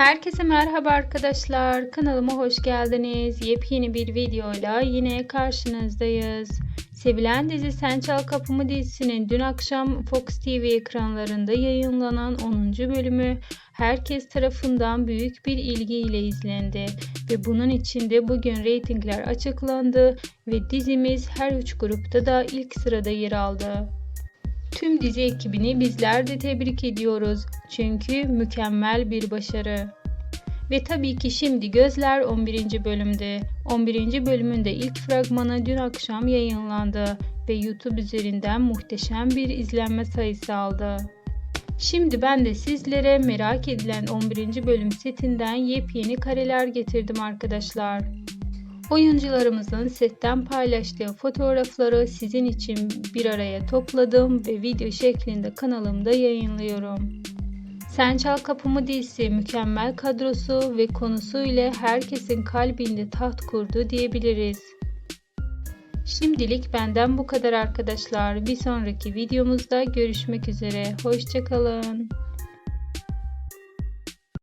Herkese merhaba arkadaşlar. Kanalıma hoş geldiniz. Yepyeni bir videoyla yine karşınızdayız. Sevilen dizi Sen Çal Kapımı dizisinin dün akşam Fox TV ekranlarında yayınlanan 10. bölümü herkes tarafından büyük bir ilgiyle izlendi ve bunun içinde bugün reytingler açıklandı ve dizimiz her üç grupta da ilk sırada yer aldı. Tüm dizi ekibini bizler de tebrik ediyoruz. Çünkü mükemmel bir başarı. Ve tabii ki şimdi gözler 11. bölümde. 11. bölümün de ilk fragmanı dün akşam yayınlandı ve YouTube üzerinden muhteşem bir izlenme sayısı aldı. Şimdi ben de sizlere merak edilen 11. bölüm setinden yepyeni kareler getirdim arkadaşlar. Oyuncularımızın setten paylaştığı fotoğrafları sizin için bir araya topladım ve video şeklinde kanalımda yayınlıyorum. Sen Çal Kapımı dizisi mükemmel kadrosu ve konusu ile herkesin kalbinde taht kurdu diyebiliriz. Şimdilik benden bu kadar arkadaşlar. Bir sonraki videomuzda görüşmek üzere. Hoşçakalın.